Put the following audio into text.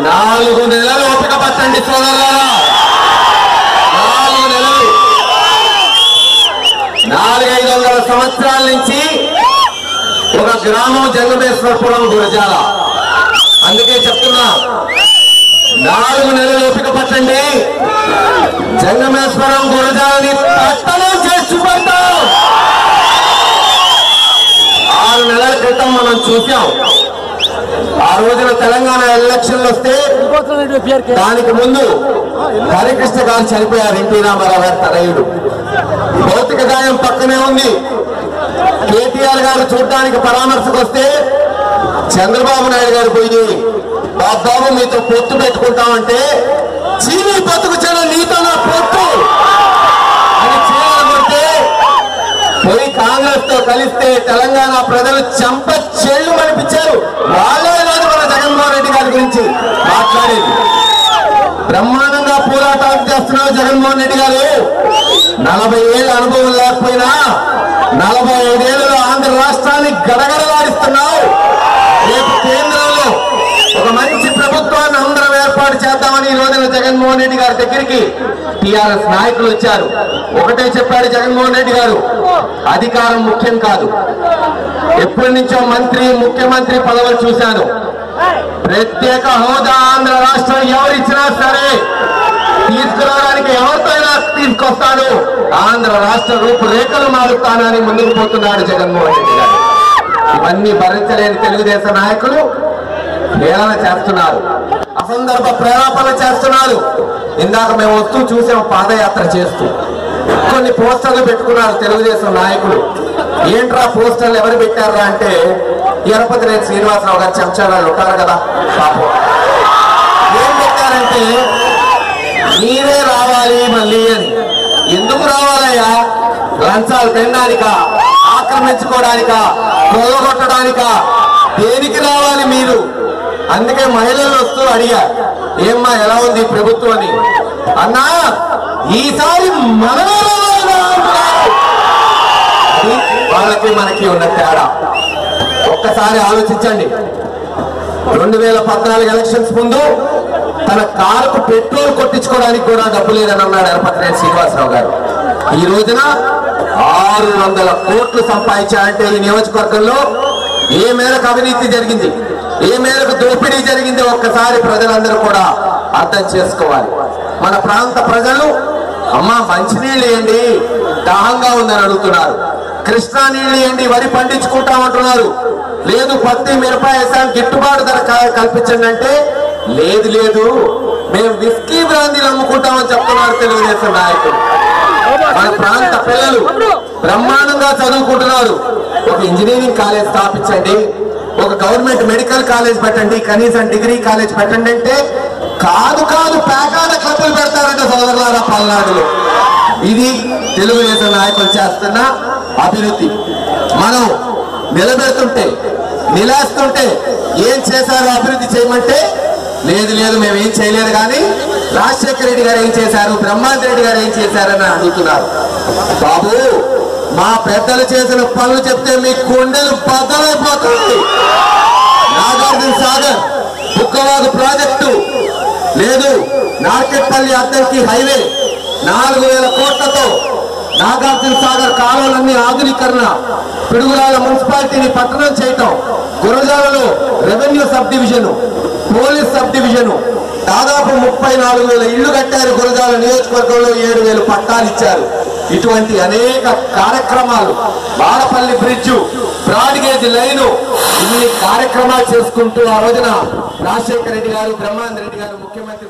నాలుగు నెలలు ఓపిక పట్టండి సోదరులారా. నాలుగు నెలలు. నాలుగైదు వందల సంవత్సరాల నుంచి ఒక గ్రామం జంగమేశ్వరపురం గురజాల. అందుకే చెప్తున్నా నాలుగు నెలలు ఓపిక పట్టండి. జంగమేశ్వరం గురజాలని పట్టణం చేసి చూపెడతాం ఆరు నెలల క్రితం మనం చూసాం ఆ రోజున తెలంగాణ ఎలక్షన్లు వస్తే దానికి ముందు హరికృష్ణ గారు చనిపోయారు ఎన్టీ రామారావు గారి తనయుడు. భౌతిక గాయం పక్కనే ఉంది. కేటీఆర్ గారు చూడడానికి పరామర్శకు వస్తే చంద్రబాబు నాయుడు గారు పోయి బాబు మీతో పొత్తు పెట్టుకుంటామంటే చీనీ బతుకు చెల నీతో నా పొత్తు అని చేయాలనుకుంటే పోయి కాంగ్రెస్తో కలిస్తే తెలంగాణ ప్రజలు చంప చెల్లు అనిపించారు వాళ్ళే కాదు మన జగన్మోహన్ రెడ్డి గారి గురించి మాట్లాడేది బ్రహ్మాండంగా పోరాటాలు చేస్తున్నారు జగన్మోహన్ రెడ్డి గారు నలభై ఏళ్ళ అనుభవం లేకపోయినా నలభై ఐదేళ్ళలో ఆంధ్ర రాష్ట్రాన్ని గడగడలాడిస్తున్నావు రేపు కేంద్రంలో ఒక మంచి ప్రభుత్వాన్ని అందరం ఏర్పాటు చేద్దామని ఈ రోజున జగన్మోహన్ రెడ్డి గారి దగ్గరికి టిఆర్ఎస్ నాయకులు వచ్చారు. ఒకటే చెప్పాడు జగన్మోహన్ రెడ్డి గారు అధికారం ముఖ్యం కాదు. ఎప్పటి నుంచో మంత్రి ముఖ్యమంత్రి పదవులు చూశాను. ప్రత్యేక హోదా ఆంధ్ర రాష్ట్రం ఎవరిచ్చినా సరే తీసుకురావడానికి ఎవరితోనైనా తీసుకొస్తాను ఆంధ్ర రాష్ట్ర రూపురేఖలు మారుస్తానని ముందుకు పోతున్నాడు జగన్మోహన్ రెడ్డి గారు. ఇవన్నీ భరించలేని తెలుగుదేశం నాయకులు ప్రేరణ చేస్తున్నారు. అసందర్భ ప్రేరాపణ చేస్తున్నారు. ఇందాక మేము వస్తూ చూసాము పాదయాత్ర చేస్తూ. కొన్ని పోస్టర్లు పెట్టుకున్నారు తెలుగుదేశం నాయకులు. ఏంట్రా పోస్టర్లు ఎవరు పెట్టారా అంటే ఎరపతి రేపు శ్రీనివాసరావు గారు చెంచాలు ఉంటారు కదా? పాపం. ఏం పెట్టారంటే మీరే రావాలి మళ్ళీ అని. ఎందుకు రావాలయ్యా? లంచాలు తినడానిక? ఆక్రమించుకోవడానిక కొల్లగొట్టడానిక దేనికి రావాలి మీరు? అందుకే మహిళలు వస్తూ అడిగా ఏమ్మా ఎలా ఉంది ప్రభుత్వం అని? అన్నా ఈసారి మనమే వాళ్ళకి మనకి ఉన్న తేడా. ఒక్కసారి ఆలోచించండి. రెండు వేల పద్నాలుగు ఎలక్షన్స్ ముందు తన కారుకు పెట్రోల్ కొట్టించుకోవడానికి కూడా డబ్బు లేదని అన్నాడు ఎరపతినేని శ్రీనివాసరావు గారు. ఈ రోజున ఆరు వందల కోట్లు సంపాదించారంటే ఈ నియోజకవర్గంలో ఏ మేరకు అవినీతి జరిగింది ఏ మేరకు దోపిడీ జరిగింది ఒక్కసారి ప్రజలందరూ కూడా అర్థం చేసుకోవాలి. మన ప్రాంత ప్రజలు అమ్మ మంచినీళ్ళు ఏంటి దాహంగా ఉందని అడుగుతున్నారు. కృష్ణా నీళ్ళు ఏంటి వరి పండించుకుంటామంటున్నారు. లేదు పత్తి మిరప వేసాం గిట్టుబాటు ధర క- కల్పించండి అంటే లేదు లేదు. మేము విస్కీ బ్రాందీలు అమ్ముకుంటామని చెప్తున్నారు తెలుగుదేశం నాయకులు. మన ప్రాంత పిల్లలు బ్రహ్మాండంగా చదువుకుంటున్నారు. ఒక ఇంజనీరింగ్ కాలేజ్ స్థాపించండి ఒక గవర్నమెంట్ మెడికల్ కాలేజ్ పెట్టండి కనీసం డిగ్రీ కాలేజ్ పెట్టండి అంటే కాదు కాదు పేకాద క్లబ్బులు పెడతారంట సోదరులారా పల్నాడులో. ఇది తెలుగుదేశం నాయకులు చేస్తున్న అభివృద్ధి. మనం నిలబెడుతుంటే నిలాస్తుంటే ఏం చేశారు అభివృద్ధి చేయమంటే లేదు లేదు మేము ఏం చేయలేదు కానీ రాజశేఖర రెడ్డి గారు ఏం చేశారు బ్రహ్మాంత్ రెడ్డి గారు ఏం చేశారని అడుగుతున్నారు. బాబు మా పెద్దలు చేసిన పనులు చెప్తే మీ కొండలు బద్దలైపోతుంది నాగార్జున సాగర్ బుక్కవాగు ప్రాజెక్టు లేదు నార్కెట్పల్లి అద్దరికి హైవే నాలుగు వేల కోట్లతో నాగార్జున సాగర్ కాలువలన్నీ ఆధునీకరణ. పిడుగురాల మున్సిపాలిటీని పట్టణం చేయటం. గురజాలలో revenue sub division police sub division. దాదాపు ముప్పై నాలుగు వేల ఇళ్ళు కట్టారు గురజాల నియోజకవర్గంలో ఏడు వేలు పట్టాలు ఇచ్చారు. ఇటువంటి అనేక కార్యక్రమాలు బాడపల్లి బ్రిడ్జ్ బ్రాడ్గేజ్ లైను ఇన్ని కార్యక్రమాలు చేసుకుంటూ ఆ రోజున రాజశేఖర రెడ్డి గారు బ్రహ్మానంద రెడ్డి గారు ముఖ్యమంత్రి